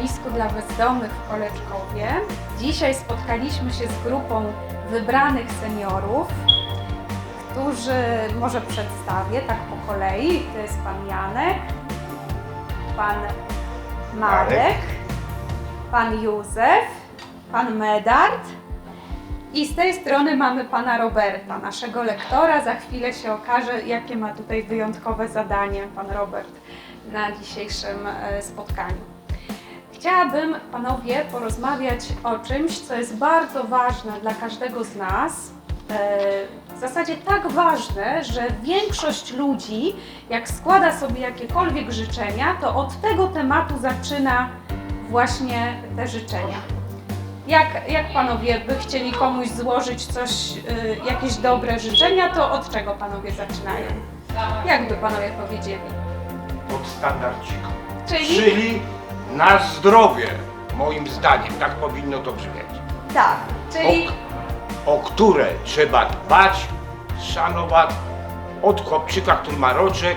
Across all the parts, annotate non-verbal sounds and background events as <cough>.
schronisku dla bezdomnych w Koleczkowie. Dzisiaj spotkaliśmy się z grupą wybranych seniorów, którzy może przedstawię tak po kolei. To jest pan Janek, pan Marek, pan Józef, pan Medard i z tej strony mamy pana Roberta, naszego lektora. Za chwilę się okaże, jakie ma tutaj wyjątkowe zadanie pan Robert na dzisiejszym e, spotkaniu. Chciałabym panowie porozmawiać o czymś, co jest bardzo ważne dla każdego z nas. E, W zasadzie tak ważne, że większość ludzi, jak składa sobie jakiekolwiek życzenia, to od tego tematu zaczyna właśnie te życzenia. Jak, jak panowie by chcieli komuś złożyć coś, y, jakieś dobre życzenia, to od czego panowie zaczynają? Jak by panowie powiedzieli? Od standardziku. Czyli? Czyli na zdrowie, moim zdaniem. Tak powinno to brzmieć. Tak, czyli O, o które trzeba dbać, szanować od chłopczyka, który ma roczek,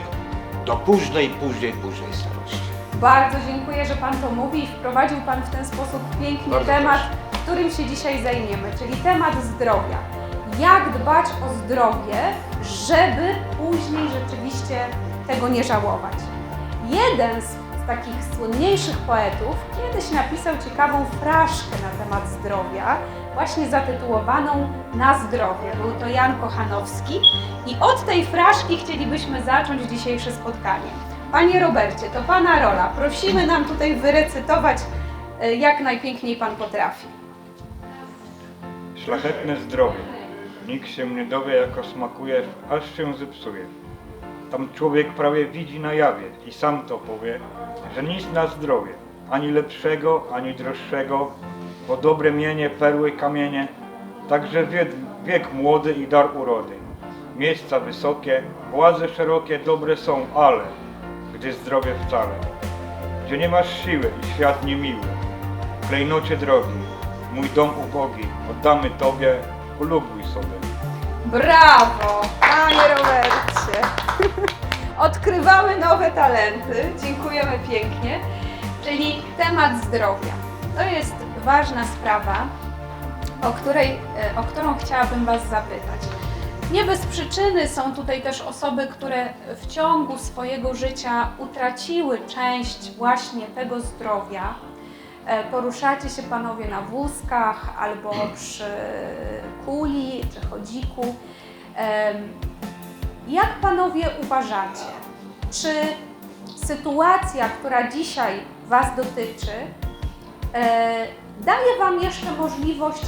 do późnej, późnej, późnej starości. bardzo dziękuję, że pan to mówi i wprowadził pan w ten sposób piękny Bardzo temat, którym się dzisiaj zajmiemy, czyli temat zdrowia. Jak dbać o zdrowie, żeby później rzeczywiście tego nie żałować. Jeden z, z takich słynniejszych poetów kiedyś napisał ciekawą fraszkę na temat zdrowia, właśnie zatytułowaną Na zdrowie. Był to Jan Kochanowski i od tej fraszki chcielibyśmy zacząć dzisiejsze spotkanie. Panie Robercie, to Pana rola. Prosimy nam tutaj wyrecytować, e, jak najpiękniej Pan potrafi. Szlachetne zdrowie. Nikt się nie dowie, jako smakuje, aż się zepsuje. Tam człowiek prawie widzi na jawie i sam to powie, że nic na zdrowie, ani lepszego, ani droższego, bo dobre mienie, perły, kamienie, także wiek, wiek młody i dar urody. Miejsca wysokie, władze szerokie, dobre są, ale gdy zdrowie wcale. Gdzie nie masz siły i świat niemiły, klejnocie drogi, mój dom ubogi, oddamy Tobie, polubuj sobie. Brawo, Panie Robercie! <laughs> Odkrywamy nowe talenty. Dziękujemy pięknie. Czyli temat zdrowia. To jest ważna sprawa, o, której, e, o którą chciałabym Was zapytać. Nie bez przyczyny są tutaj też osoby, które w ciągu swojego życia utraciły część właśnie tego zdrowia. E, Poruszacie się panowie na wózkach albo przy kuli czy chodziku. Jak panowie uważacie, czy sytuacja, która dzisiaj Was dotyczy, e, daje Wam jeszcze możliwość,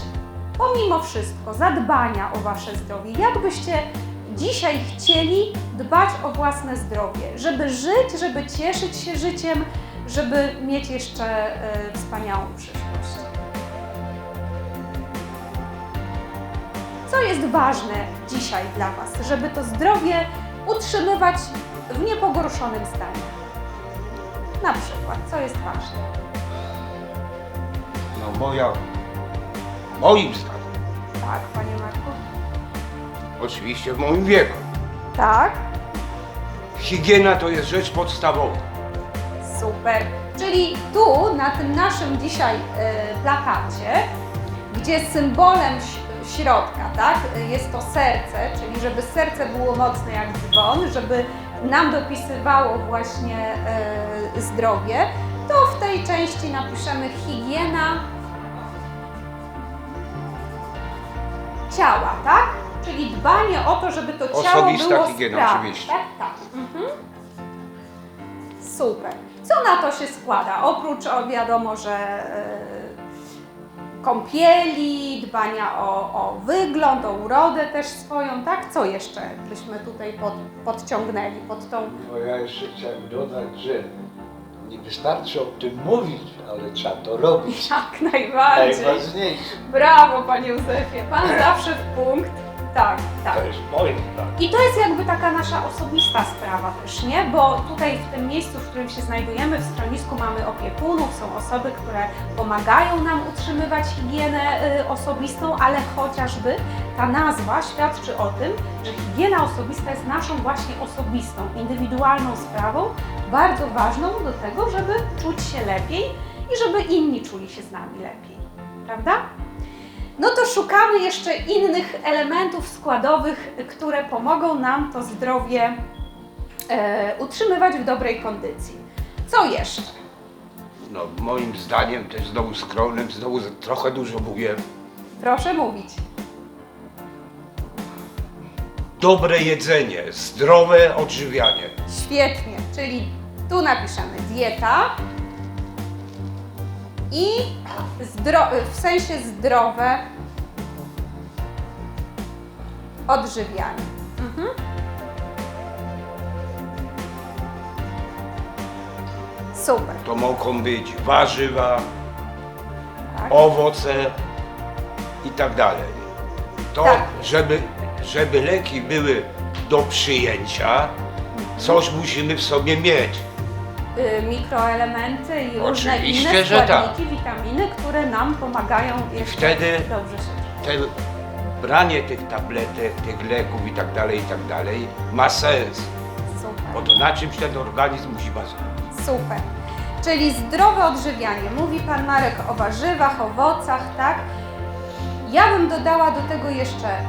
pomimo wszystko, zadbania o Wasze zdrowie? Jak byście dzisiaj chcieli dbać o własne zdrowie, żeby żyć, żeby cieszyć się życiem, żeby mieć jeszcze e, wspaniałą przyszłość? Co jest ważne dzisiaj dla Was, żeby to zdrowie utrzymywać w niepogorszonym stanie? Na przykład, co jest ważne? No moja, moim zdaniem, Tak, Panie Marku? oczywiście w moim wieku, Tak. higiena to jest rzecz podstawowa. Super. Czyli tu, na tym naszym dzisiaj e, plakacie, gdzie symbolem środka, tak, jest to serce, czyli żeby serce było mocne jak dzwon, żeby nam dopisywało właśnie e, zdrowie, to w tej części napiszemy higiena ciała, tak? Czyli dbanie o to, żeby to ciało Osobista było higiena, sprawne. oczywiście. Tak, tak. Mhm. Super. Co na to się składa? Oprócz o wiadomo, że e, kąpieli, dbania o, o wygląd, o urodę też swoją, tak? Co jeszcze byśmy tutaj pod, podciągnęli pod tą... No ja jeszcze chciałem dodać, że nie wystarczy o tym mówić, ale trzeba to robić. <laughs> Jak najbardziej. Najważniejsze. Brawo, Panie Józefie. Pan zawsze w punkt. Tak, tak. To jest moim zdaniem. I to jest jakby taka nasza osobista sprawa też, nie? Bo tutaj w tym miejscu, w którym się znajdujemy, w schronisku mamy opiekunów, są osoby, które pomagają nam utrzymywać higienę y, osobistą, ale chociażby ta nazwa świadczy o tym, że higiena osobista jest naszą właśnie osobistą, indywidualną sprawą, bardzo ważną do tego, żeby czuć się lepiej i żeby inni czuli się z nami lepiej, prawda? No to szukamy jeszcze innych elementów składowych, które pomogą nam to zdrowie e, utrzymywać w dobrej kondycji. Co jeszcze? No moim zdaniem też znowu skromnym, znowu za- trochę dużo mówię. Proszę mówić. Dobre jedzenie, zdrowe odżywianie. Świetnie, czyli tu napiszemy dieta i w sensie zdrowe odżywianie. Mhm. Super. To mogą być warzywa, Tak. owoce i tak dalej. To, Tak. żeby, żeby leki były do przyjęcia, coś musimy w sobie mieć. Y, mikroelementy i różne Oczywiście, inne że tak. składniki, witaminy, które nam pomagają jeszcze wtedy- dobrze się. Te branie tych tabletek, tych leków i tak dalej, i tak dalej ma sens. Super. Bo to na czymś ten organizm musi bazować. Super. Czyli zdrowe odżywianie. Mówi Pan Marek o warzywach, owocach, tak? Ja bym dodała do tego jeszcze e,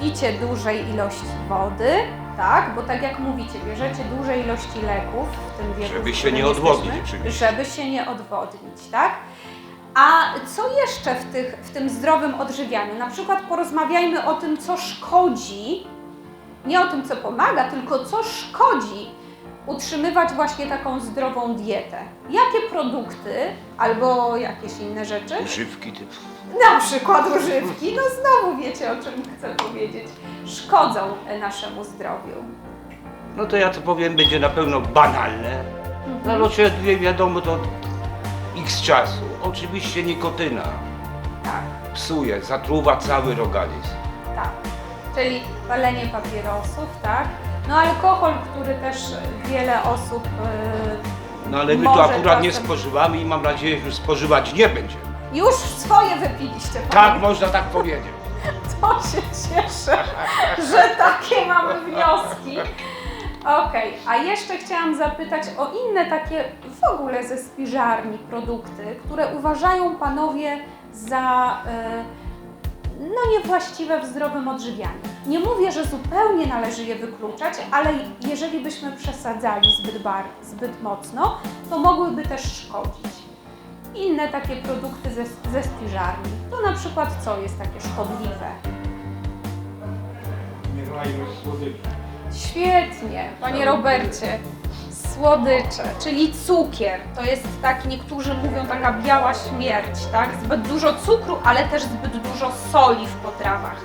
picie dużej ilości wody, tak? Bo tak jak mówicie, bierzecie duże ilości leków w tym wieku, Żeby się nie odwodnić oczywiście. Żeby się nie odwodnić, tak? A co jeszcze w, tych, w tym zdrowym odżywianiu? Na przykład porozmawiajmy o tym, co szkodzi, nie o tym, co pomaga, tylko co szkodzi utrzymywać właśnie taką zdrową dietę. Jakie produkty albo jakieś inne rzeczy, Używki typu. na przykład używki, no znowu wiecie o czym chcę powiedzieć, szkodzą naszemu zdrowiu. No to ja to powiem, będzie na pewno banalne. No ale oczywiście wiadomo to od x czasu. Oczywiście nikotyna Tak, psuje, zatruwa cały organizm. tak. Czyli palenie papierosów, tak? No alkohol, który też wiele osób e, No ale my tu może akurat nie czasem- spożywamy i mam nadzieję, że już spożywać nie będziemy. Już swoje wypiliście. Tak, panie. można tak powiedzieć. <laughs> To się cieszę, że takie mamy wnioski. Okej, a jeszcze chciałam zapytać o inne takie w ogóle ze spiżarni produkty, które uważają panowie za e, no niewłaściwe w zdrowym odżywianiu. Nie mówię, że zupełnie należy je wykluczać, ale jeżeli byśmy przesadzali zbyt, bar, zbyt mocno, to mogłyby też szkodzić. Inne takie produkty ze, ze spiżarni, to na przykład co jest takie szkodliwe? Nie słodyczy. Świetnie, panie Robercie. Słodycze, czyli cukier. To jest tak, niektórzy mówią taka biała śmierć, tak? Zbyt dużo cukru, ale też zbyt dużo soli w potrawach.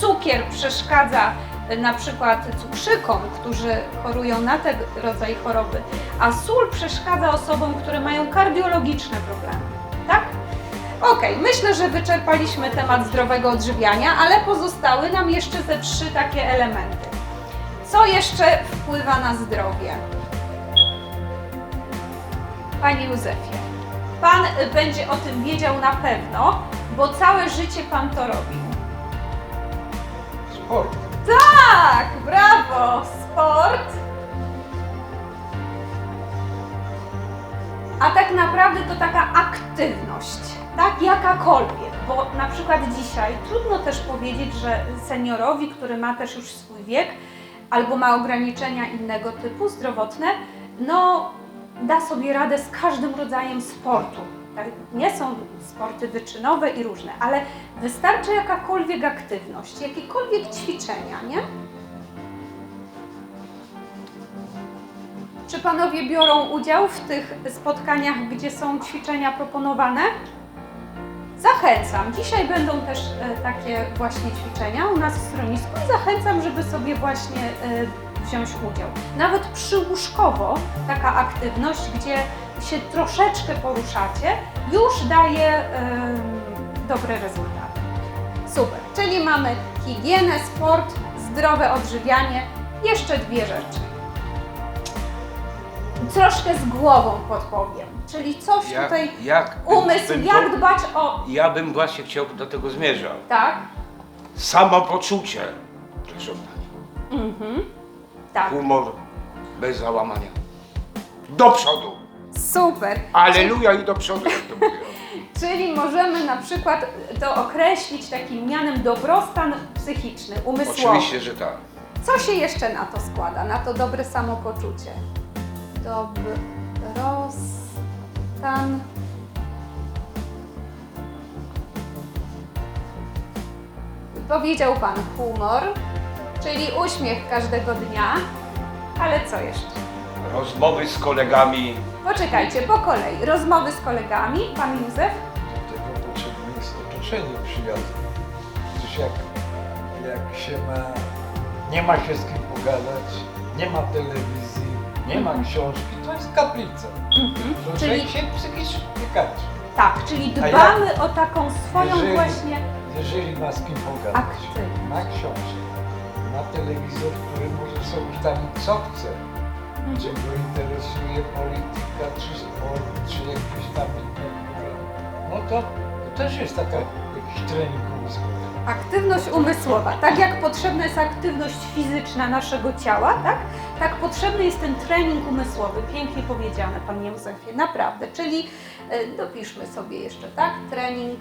Cukier przeszkadza e, na przykład cukrzykom, którzy chorują na ten rodzaj choroby, a sól przeszkadza osobom, które mają kardiologiczne problemy, tak? Okej, myślę, że wyczerpaliśmy temat zdrowego odżywiania, ale pozostały nam jeszcze ze trzy takie elementy. Co jeszcze wpływa na zdrowie? Panie Józefie, Pan y, będzie o tym wiedział na pewno, bo całe życie Pan to robił. Sport. Tak, brawo! Sport. A tak naprawdę to taka aktywność, tak jakakolwiek, bo na przykład dzisiaj trudno też powiedzieć, że seniorowi, który ma też już swój wiek albo ma ograniczenia innego typu zdrowotne, no da sobie radę z każdym rodzajem sportu. Tak? Nie są sporty wyczynowe i różne, ale wystarczy jakakolwiek aktywność, jakiekolwiek ćwiczenia, nie? Czy panowie biorą udział w tych spotkaniach, gdzie są ćwiczenia proponowane? Zachęcam. Dzisiaj będą też e, takie właśnie ćwiczenia u nas w schronisku i zachęcam, żeby sobie właśnie e, wziąć udział. Nawet przyłóżkowo taka aktywność, gdzie się troszeczkę poruszacie, już daje em, dobre rezultaty. Super. Czyli mamy higienę, sport, zdrowe odżywianie. Jeszcze dwie rzeczy. Troszkę z głową podpowiem. Czyli coś Jak, tutaj jak umysł, bym jak dbać o... Ja bym właśnie chciał do tego zmierzał. Tak? Samopoczucie, proszę pani. Mhm. Tak. Humor bez załamania. Do przodu. Super. Aleluja i do przodu, jak to mówią. <laughs> Czyli możemy na przykład to określić takim mianem dobrostan psychiczny, umysłowy. Oczywiście, że tak. Co się jeszcze na to składa, na to dobre samopoczucie? Dobrostan. Powiedział Pan humor, czyli uśmiech każdego dnia, ale co jeszcze? Rozmowy z kolegami. Poczekajcie, po kolei. Rozmowy z kolegami, Pan Józef? Do tego potrzebne jest otoczenie przyjazne. Przecież jak, jak się ma, nie ma się z kim pogadać, nie ma telewizji, nie ma książki, to jest kaplica. To Mhm. Czyli- człowiek się psychicznie kaczy. Tak, czyli A dbamy o taką swoją Jeżeli- właśnie Jeżeli ma z kim pogadać, aktywność. ma książkę, ma telewizor, który może sobie ustawić co chce, czy go interesuje polityka, czy sport, czy jakieś tam no to, to też jest taka jakiś trening umysłowy. Aktywność umysłowa. Tak jak potrzebna jest aktywność fizyczna naszego ciała, tak? Tak potrzebny jest ten trening umysłowy. Pięknie powiedziane, Panie Józefie, naprawdę. Czyli y, dopiszmy sobie jeszcze, tak? Trening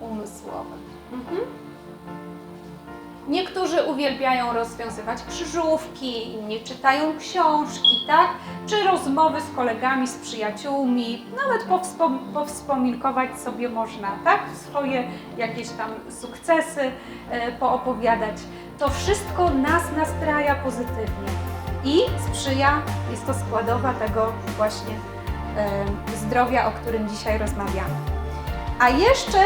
umysłowy. Mhm. Niektórzy uwielbiają rozwiązywać krzyżówki, inni czytają książki, tak? Czy rozmowy z kolegami, z przyjaciółmi, nawet powspom- powspominkować sobie można, tak? Swoje jakieś tam sukcesy e, poopowiadać. To wszystko nas nastraja pozytywnie i sprzyja, jest to składowa tego właśnie e, zdrowia, o którym dzisiaj rozmawiamy. A jeszcze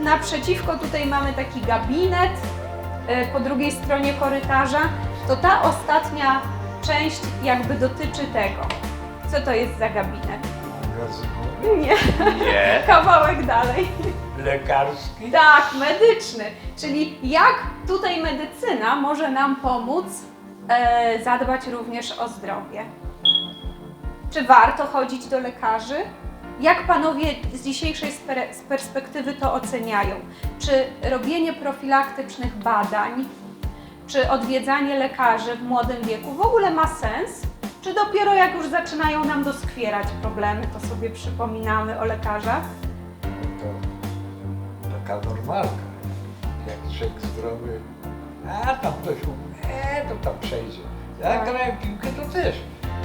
naprzeciwko tutaj mamy taki gabinet e, po drugiej stronie korytarza. To ta ostatnia część jakby dotyczy tego. Co to jest za gabinet? Nie, Nie. <laughs> kawałek dalej. lekarski, Tak, medyczny. Czyli jak tutaj medycyna może nam pomóc e, zadbać również o zdrowie? Czy warto chodzić do lekarzy? Jak panowie z dzisiejszej z perspektywy to oceniają? Czy robienie profilaktycznych badań, czy odwiedzanie lekarzy w młodym wieku w ogóle ma sens? Czy dopiero jak już zaczynają nam doskwierać problemy, to sobie przypominamy o lekarzach? to taka normalka. Jak człowiek zdrowy, a tam ktoś mówi, e, to tam przejdzie. Ja Tak. grałem piłkę, to też.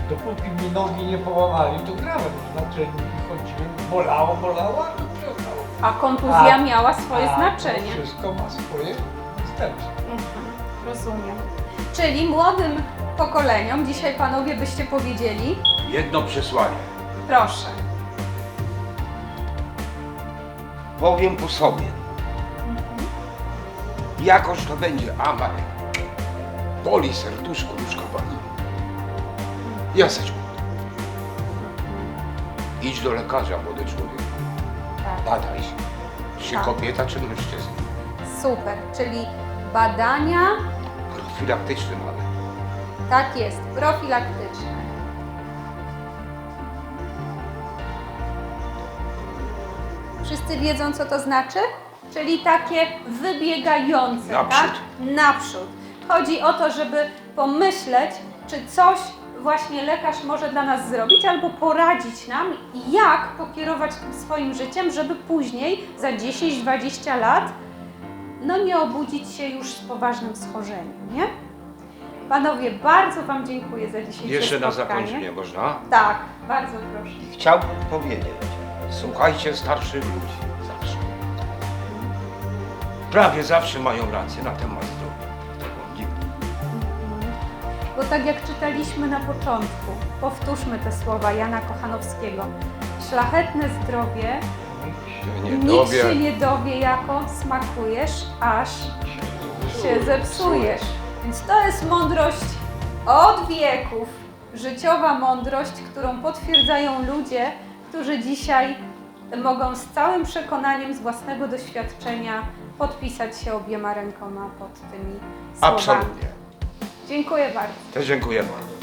Dopóki mi nogi nie połamali, to grałem. Na treningi chodziłem, bolało, bolało, a to przestało. A kontuzja A- miała swoje a znaczenie. To wszystko ma swoje następstwa. Mhm, rozumiem. Czyli młodym pokoleniom dzisiaj panowie byście powiedzieli, Jedno przesłanie. proszę. Powiem po sobie. Jakoś to będzie, a Marek. Boli serduszko, nóżka boli. Młody. Idź do lekarza, młody człowiek. Tak. Badaj się. Czy Tak. kobieta, czy mężczyzna. Super, czyli badania, Profilaktyczny mamy. tak jest, profilaktyczne. Wszyscy wiedzą, co to znaczy? Czyli takie wybiegające, Naprzód. tak? Naprzód. Chodzi o to, żeby pomyśleć, czy coś właśnie lekarz może dla nas zrobić, albo poradzić nam, jak pokierować tym swoim życiem, żeby później, za 10-20 lat, no nie obudzić się już z poważnym schorzeniem, nie? Panowie, bardzo Wam dziękuję za dzisiejsze Jeszcze na spotkanie. zakończenie można? Tak, bardzo proszę. I chciałbym powiedzieć, słuchajcie starszych ludzi, zawsze. Prawie zawsze mają rację na temat zdrowia. Bo tak jak czytaliśmy na początku, powtórzmy te słowa Jana Kochanowskiego. Szlachetne zdrowie, nie nikt dowie. się nie dowie, jako smakujesz, aż się zepsujesz. Więc to jest mądrość od wieków, życiowa mądrość, którą potwierdzają ludzie, którzy dzisiaj mogą z całym przekonaniem z własnego doświadczenia podpisać się obiema rękoma pod tymi słowami. Absolutnie. Dziękuję bardzo. Też dziękuję bardzo.